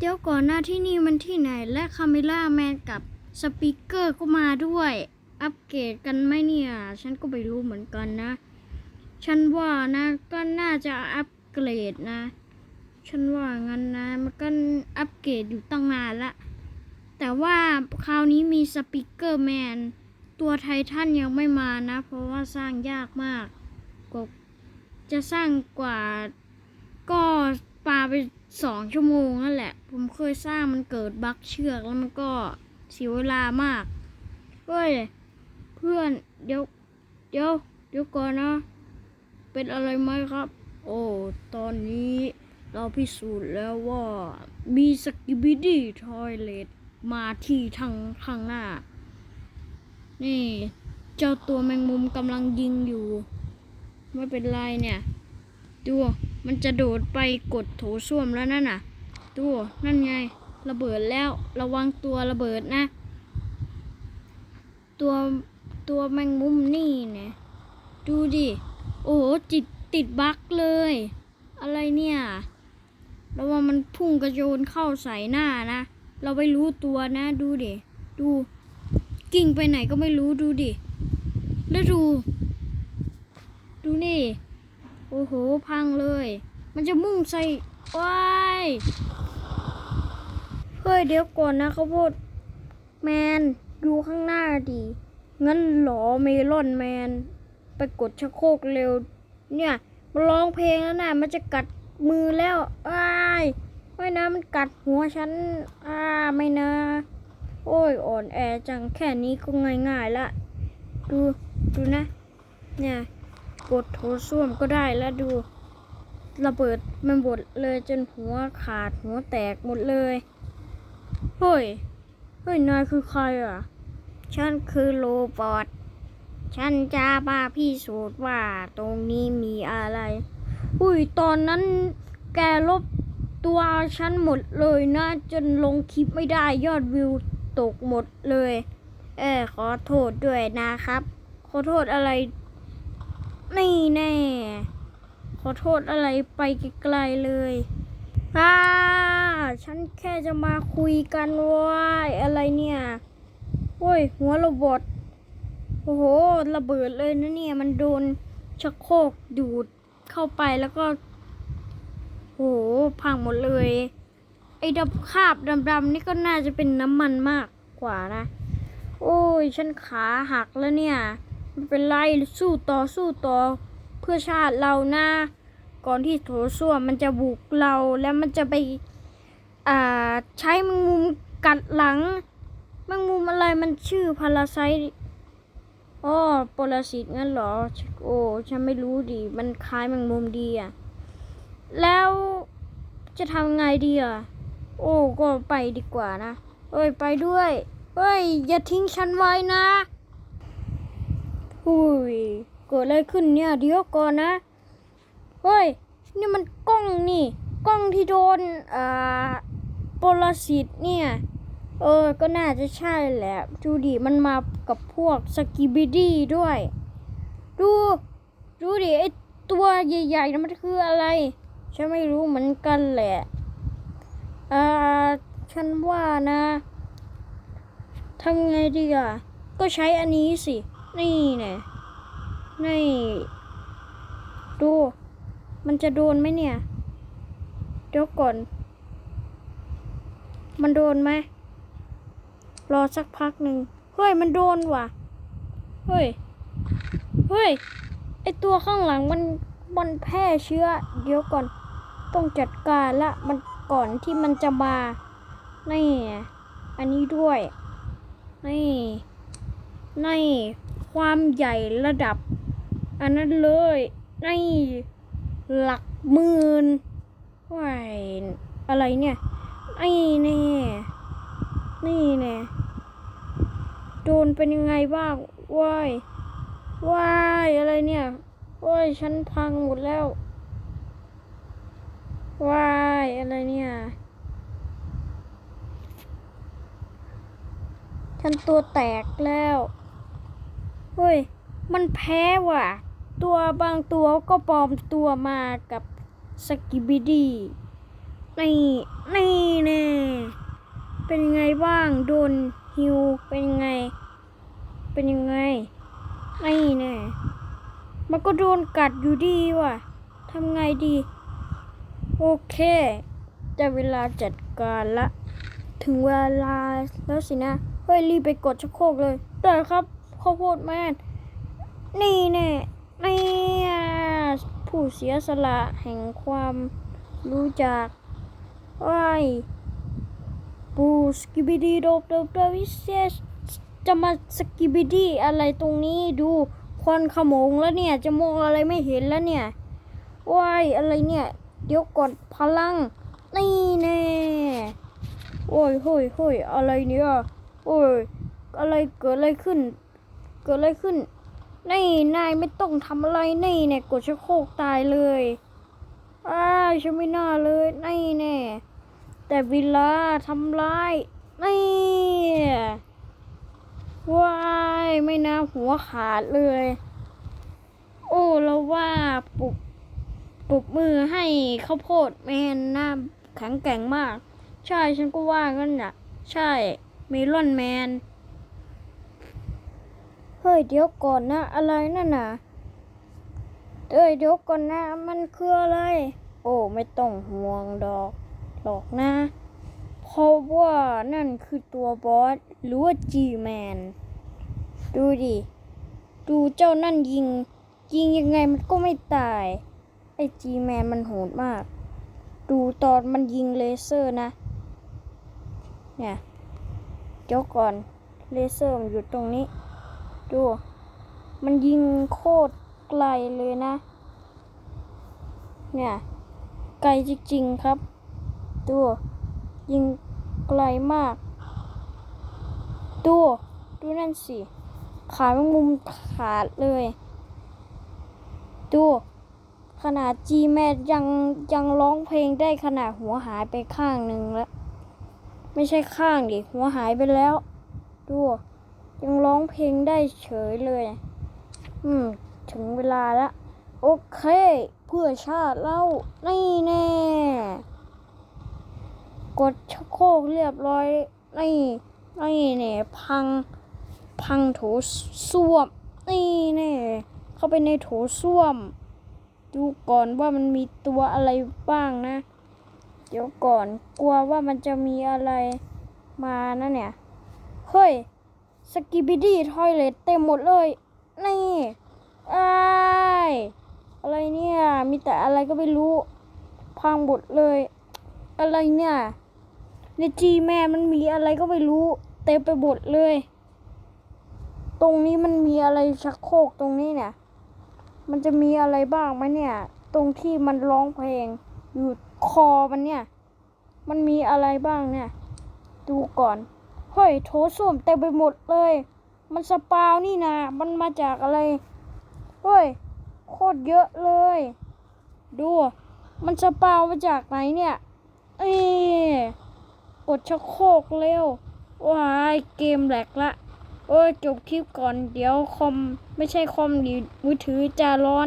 เดี๋ยวก่อนหน้าที่นี่มันที่ไหน และคาเมล่าแมนกับสปีกเกอร์ก็มาด้วย อัปเกรดกันไหมเนี่ย ฉันก็ไม่รู้เหมือนกันนะ ฉันว่านะก็น่าจะอัปเกรดนะ ฉันว่างั้นนะ มันก็อัปเกรดอยู่ตั้งนานละ แต่ว่าคราวนี้มีสปีกเกอร์แมนตัวไททันยังไม่มานะ เพราะว่าสร้างยากมากกว่าจะสร้างกว่าก็ปาไป สองชั่วโมงนั่นแหละ ผมเคยสร้างมันเกิดบั๊กเชือกแล้วมันก็เสียเวลามากเฮ้ยเพื่อนเดี๋ยวเดี๋ยวเดี๋ยวก่อนนะ เป็นอะไรไหมครับ โอ้ตอนนี้เราพิสูจน์แล้วว่ามีสกิบิดี้ทอยเลตมาที่ทางข้างหน้า นี่ เจ้าตัวแมงมุมกำลังยิงอยู่ ไม่เป็นไรเนี่ย ดู มันจะโดดไปกดโถส้วมแล้วนั่นน่ะดูนั่นไง ระเบิดแล้วระวังตัวระเบิดนะ ตัวตัวแมงมุมนี่เนี่ยดูดิ โอ้โหจิตติดบั๊กเลย อะไรเนี่ยระวังมันพุ่งกระโจนเข้าใส่หน้านะ เราไม่รู้ตัวนะ ดูดิ ดู กิ่งไปไหนก็ไม่รู้ดูดิ แล้วดู ดูนี่ โอ้โห พังเลย มันจะมุ่งใส่ว้ายเฮ้ยเดี๋ยวก่อนนะข้าวโพดแมนดูข้างหน้าดิงั้นหรอเมลอนแมน ไปกดชักโครกเร็ว เนี่ย มันร้องเพลงแล้วนะมันจะกัดมือแล้วอ้ายไม่นะมันกัดหัวฉันอ้าไม่นะ โอ้ยอ่อนแอจังแค่นี้ก็ง่ายๆละ ดูดูนะ เนี่ย กดโถส้วมก็ได้แล้วดู ระเบิดมันบดเลยจนหัวขาดหัวแตกหมดเลยเฮ้ยเฮ้ยนายคือใครอะ ฉันคือโรบอทฉันจะมาพิสูจน์ว่าตรงนี้มีอะไรอุ้ยตอนนั้นแกลบตัวฉันหมดเลยนะ จนลงคลิปไม่ได้ยอดวิวตกหมดเลย เออขอโทษด้วยนะครับ ขอโทษอะไร นี่แน่ ขอโทษอะไรไปไกลๆเลยอ่าฉันแค่จะมาคุยกันว่าอะไรเนี่ยโอ้ย หัวโรบอทโอ้โห ระเบิดเลยนะเนี่ย มันโดนชักโครกดูดเข้าไปแล้วก็ โอ้โห พังหมดเลย ไอ้ดับคาบดำๆนี่ก็น่าจะเป็นน้ำมันมากกว่านะ โอ้ย ฉันขาหักแล้วเนี่ย ไม่เป็นไรสู้ต่อสู้ต่อ เพื่อชาติเรานะก่อนที่โถส้วมมันจะบุกเราแล้วมันจะไปอ่าใช้แมงมุมกัดหลังแมงมุมอะไรมันชื่อพาราไซต์อ๋อปรสิตงั้นเหรอ โอ้ ฉันไม่รู้ดิ มันคล้ายแมงมุมดีอะแล้วจะทำไงดีอะ โอ้ ก็ไปดีกว่านะ เอ้ย ไปด้วยเฮ้ย อย่าทิ้งฉันไว้นะ หุยเกิดอะไรขึ้นเนี่ยเดี๋ยวก่อนนะ เฮ้ย นี่มันกล้องนี่ กล้องที่โดนอ่าปรสิตเนี่ย เออ ก็น่าจะใช่แหละ ดูดิ มันมากับพวกสกิบิดี้ด้วย ดู ดูดิ ไอตัวใหญ่ๆนะมันคืออะไร ฉันไม่รู้เหมือนกันแหละอ่าฉันว่านะทำไงดีอะ ก็ใช้อันนี้สิ นี่แน่นี่ดู มันจะโดนไหมเนี่ย เดี๋ยวก่อน มันโดนไหม รอสักพักหนึ่ง เฮ้ย มันโดนว่ะ เฮ้ย เฮ้ย ไอตัวข้างหลังมันมันแพร่เชื้อ เดี๋ยวก่อน ต้องจัดการละ มันก่อนที่มันจะมา นี่ อันนี้ด้วย นี่ นี่ ความใหญ่ระดับ อันนั้นเลยในหลักหมื่นว้ายอะไรเนี่ยนี่แน่นี่แน่โดนเป็นยังไงบ้างว้ายว้ายอะไรเนี่ยโอ้ยฉันพังหมดแล้วว้ายอะไรเนี่ยฉันตัวแตกแล้ว เฮ้ย มันแพ้ว่ะ ตัวบางตัวก็ปลอมตัวมากับสกิบิดี้นี่นี่แน่เป็นยังไงบ้างโดนฮิวเป็นยังไง เป็นยังไงไอ้แน่มันก็โดนกัดอยู่ดีว่ะทำไงดี โอเคจะเวลาจัดการละ ถึงเวลาแล้วสินะ เฮ้ย รีบไปกดชักโครกเลย ได้ครับ ข้าวโพดแมนนี่แน่นี่อะผู้เสียสละแห่งความรู้จักว้ายปูสกิบิดีโดบโดบโดวิเศษจะมาสกิบิดีอะไรตรงนี้ดูควันขโมงแล้วเนี่ย จะมองอะไรไม่เห็นแล้วเนี่ยว้ายอะไรเนี่ย เดี๋ยวกดพลัง นี่แน่โอ้ยโฮ้ยโฮ้ยอะไรเนี่ย โอ้ย อะไรเกิดอะไรขึ้น กิดอะไรขึ้นนี่นายไม่ต้องทำอะไรนี่เนี่ยกดชักโครกตายเลยอ้าฉันไม่น่าเลยนี่แน่แต่เวลาทำร้ายนี่ว้ายไม่น่าหัวขาดเลย โอ้แล้วว่าปลุกปลุกมือให้ข้าวโพดแมนหน้าแข็งแกร่งมาก ใช่ฉันก็ว่างั้นน่ะใช่เมลอนแมน เฮ้ยเดี๋ยวก่อนนะอะไรนั่นน่ะเอ้ยเดี๋ยวก่อนนะมันคืออะไร โอ้ไม่ต้องห่วงดอกหรอกนะเพราะว่านั่นคือตัวบอสหรือว่าจีแมนดูดิดูเจ้านั่นยิง ยิงยังไงมันก็ไม่ตาย ไอ้จีแมนมันโหดมาก ดูตอนมันยิงเลเซอร์นะ เนี่ยเดี๋ยวก่อนเลเซอร์มันอยู่ตรงนี้ ดู มันยิงโคตรไกลเลยนะ เนี่ย ไกลจริงๆครับ ดู ยิงไกลมาก ดู ดูนั่นสิ ขาแมงมุมขาดเลย ดู ขนาดจีแมทยังยังร้องเพลงได้ขนาดหัวหายไปข้างหนึ่งแล้ว ไม่ใช่ข้างดิ หัวหายไปแล้ว ดู ยังร้องเพลงได้เฉยเลย อืม ถึงเวลาละโอเค เพื่อชาติเรานี่แน่ กดชักโครกเรียบร้อยนี่นี่เนี่ยพัง พังโถส้วม นี่แน่เข้าไปในโถส้วม ดูก่อนว่ามันมีตัวอะไรบ้างนะ เดี๋ยวก่อนกลัวว่ามันจะมีอะไรมานะเนี่ย เฮ้ย สกิบิดี้ทอยเลตเต็มหมดเลย นี่อ้ายอะไรเนี่ย มีแต่อะไรก็ไม่รู้ พังหมดเลย อะไรเนี่ย ในจีแม่มันมีอะไรก็ไม่รู้ เต็มไปหมดเลย ตรงนี้มันมีอะไรชักโครกตรงนี้เนี่ย มันจะมีอะไรบ้างไหมเนี่ย ตรงที่มันร้องเพลง อยู่คอมันเนี่ย มันมีอะไรบ้างเนี่ย ดูก่อน ฮ้ยโถส้วมเต็มไปหมดเลย มันสปาวนี่นะมันมาจากอะไรเฮ้ยโคตรเยอะเลย ดู มันสปาวมาจากไหนเนี่ยเอ้ยกดชักโครกเร็วว้ายเกมแหลกละโอ้ยจบคลิปก่อนเดี๋ยวคอม ไม่ใช่คอมดีมือถือจะร้อน